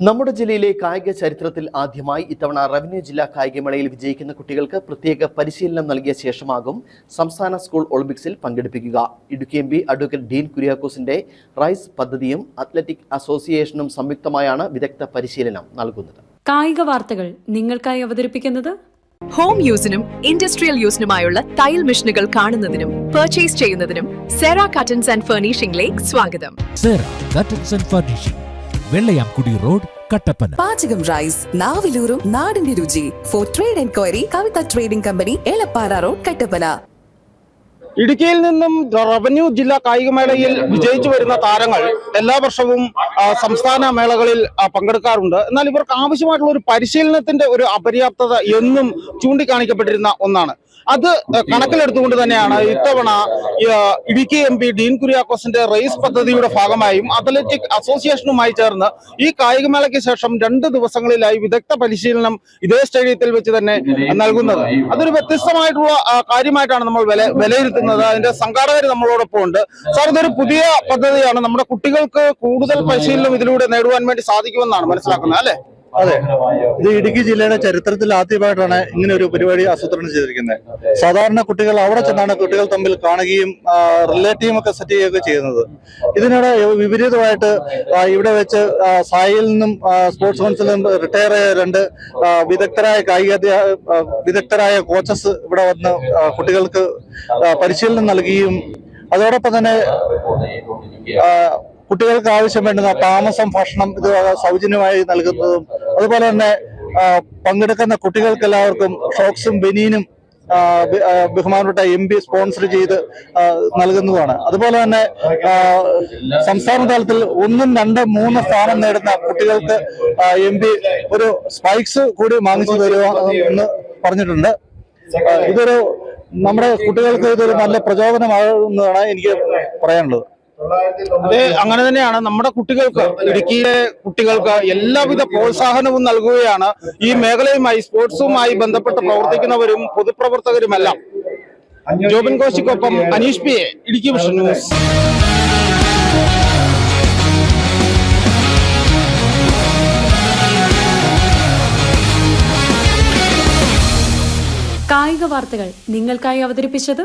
നമ്മുടെ ജില്ലയിലെ കായിക ചരിത്രത്തിൽ ആദ്യമായി ഇത്തവണ റവന്യൂ ജില്ലാ കായികമേളയിൽ വിജയിക്കുന്ന കുട്ടികൾക്ക് പ്രത്യേക പരിശീലനം നൽകിയ ശേഷമാകും സംസ്ഥാന സ്കൂൾ ഒളിമ്പിക്സിൽ പങ്കെടുപ്പിക്കുക. Idukki M P advocate Dean കുര്യാക്കോസിന്റെ rise പദ്ധതിയും അത്ലറ്റിക് അസോസിയേഷനും സംയുക്തമായാണ് വിദഗ്ധ പരിശീലനം നൽകുന്നത്. കായിക വാർത്തകൾ നിങ്ങൾക്കായി അവതരിപ്പിക്കുന്നത് ഹോം യൂസിനും ഇൻഡസ്ട്രിയൽ യൂസിനുമായുള്ള തയ്യൽ മെഷീനുകൾ കാണുന്നതിനും പർച്ചേസ് ചെയ്യുന്നതിനും സെറാ കട്ടൻസ് ആൻഡ് ഫർണിഷിംഗിലേക്ക് സ്വാഗതം. Sera curtains and furnishing Vellayamkudi road Kattappana. പാചകം റൈസ് നാവിലൂറും നാടിന്റെ രുചി. For trade enquiry Kavitha trading company Elappara road Kattappana. ഇടുക്കിയിൽ നിന്നും റവന്യൂ ജില്ലാ കായികമേളയിൽ വിജയിച്ചു വരുന്ന താരങ്ങൾ എല്ലാ വർഷവും സംസ്ഥാന മേളകളിൽ പങ്കെടുക്കാറുണ്ട്. എന്നാൽ ഇവർക്ക് ആവശ്യമായിട്ടുള്ള ഒരു പരിശീലനത്തിന്റെ ഒരു അപര്യാപ്തത എന്നും ചൂണ്ടിക്കാണിക്കപ്പെട്ടിരുന്ന ഒന്നാണ്. അത് കണക്കിലെടുത്തുകൊണ്ട് തന്നെയാണ് ഇത്തവണ ഇടുക്കി എം പി ഡീൻ കുര്യാക്കോസിന്റെ റേസ് പദ്ധതിയുടെ ഭാഗമായും അത്ലറ്റിക് അസോസിയേഷനുമായി ചേർന്ന് ഈ കായികമേളയ്ക്ക് ശേഷം രണ്ട് ദിവസങ്ങളിലായി വിദഗ്ധ പരിശീലനം ഇതേ സ്റ്റേഡിയത്തിൽ വെച്ച് തന്നെ നൽകുന്നത്. അതൊരു വ്യത്യസ്തമായിട്ടുള്ള കാര്യമായിട്ടാണ് നമ്മൾ വില വിലയിരുത്തുന്നത്. അതിന്റെ സംഘാടകർ നമ്മളോടൊപ്പം ഉണ്ട്. സാർ ഇതൊരു പുതിയ പദ്ധതിയാണ്. നമ്മുടെ കുട്ടികൾക്ക് കൂടുതൽ പരിശീലനം ഇതിലൂടെ നേടുവാൻ വേണ്ടി സാധിക്കുമെന്നാണ് മനസ്സിലാക്കുന്നത് അല്ലെ? അതെ. ഇത് ഇടുക്കി ജില്ലയുടെ ചരിത്രത്തിൽ ആദ്യമായിട്ടാണ് ഇങ്ങനെ ഒരു പരിപാടി ആസൂത്രണം ചെയ്തിരിക്കുന്നത്. സാധാരണ കുട്ടികൾ അവിടെ ചെന്നാണ് കുട്ടികൾ തമ്മിൽ കാണുകയും റിലേറ്റീവും ഒക്കെ സെറ്റ് ചെയ്യുകയൊക്കെ ചെയ്യുന്നത്. ഇതിനോട് വിപരീതമായിട്ട് ഇവിടെ വെച്ച് സായിൽ നിന്നും സ്പോർട്സ് കൗൺസിലിൽ നിന്നും റിട്ടയർ ആയ രണ്ട് വിദഗ്ധരായ കായിക വിദഗ്ധരായ കോച്ചസ് ഇവിടെ വന്ന് കുട്ടികൾക്ക് പരിശീലനം നൽകുകയും അതോടൊപ്പം തന്നെ കുട്ടികൾക്ക് ആവശ്യം വേണ്ടുന്ന താമസം ഭക്ഷണം ഇത് സൗജന്യമായി നൽകുന്നതും അതുപോലെ തന്നെ പങ്കെടുക്കുന്ന കുട്ടികൾക്ക് എല്ലാവർക്കും ഷോക്സും ബനീനും ബഹുമാനപ്പെട്ട എം പി സ്പോൺസർ ചെയ്ത് നൽകുന്നതാണ്. അതുപോലെ തന്നെ സംസ്ഥാന തലത്തിൽ ഒന്നും രണ്ട് മൂന്ന് സ്ഥാനം നേടുന്ന കുട്ടികൾക്ക് എം പി ഒരു സ്പൈക്സ് കൂടി വാങ്ങിച്ചു തരുക എന്ന് പറഞ്ഞിട്ടുണ്ട്. ഇതൊരു നമ്മുടെ കുട്ടികൾക്ക് ഇതൊരു നല്ല പ്രചോദനമാകുന്നതാണ് എനിക്ക് പറയാനുള്ളത്. അതെ അങ്ങനെ തന്നെയാണ്. നമ്മുടെ കുട്ടികൾക്ക് ഇടുക്കിയിലെ കുട്ടികൾക്ക് എല്ലാവിധ പ്രോത്സാഹനവും നൽകുകയാണ് ഈ മേഖലയുമായി സ്പോർട്സുമായി ബന്ധപ്പെട്ട് പ്രവർത്തിക്കുന്നവരും പൊതുപ്രവർത്തകരുമെല്ലാം. Jobin കോശിക്കൊപ്പം Aneesh P A Idukki vision news. കായിക വാർത്തകൾ നിങ്ങൾക്കായി അവതരിപ്പിച്ചത്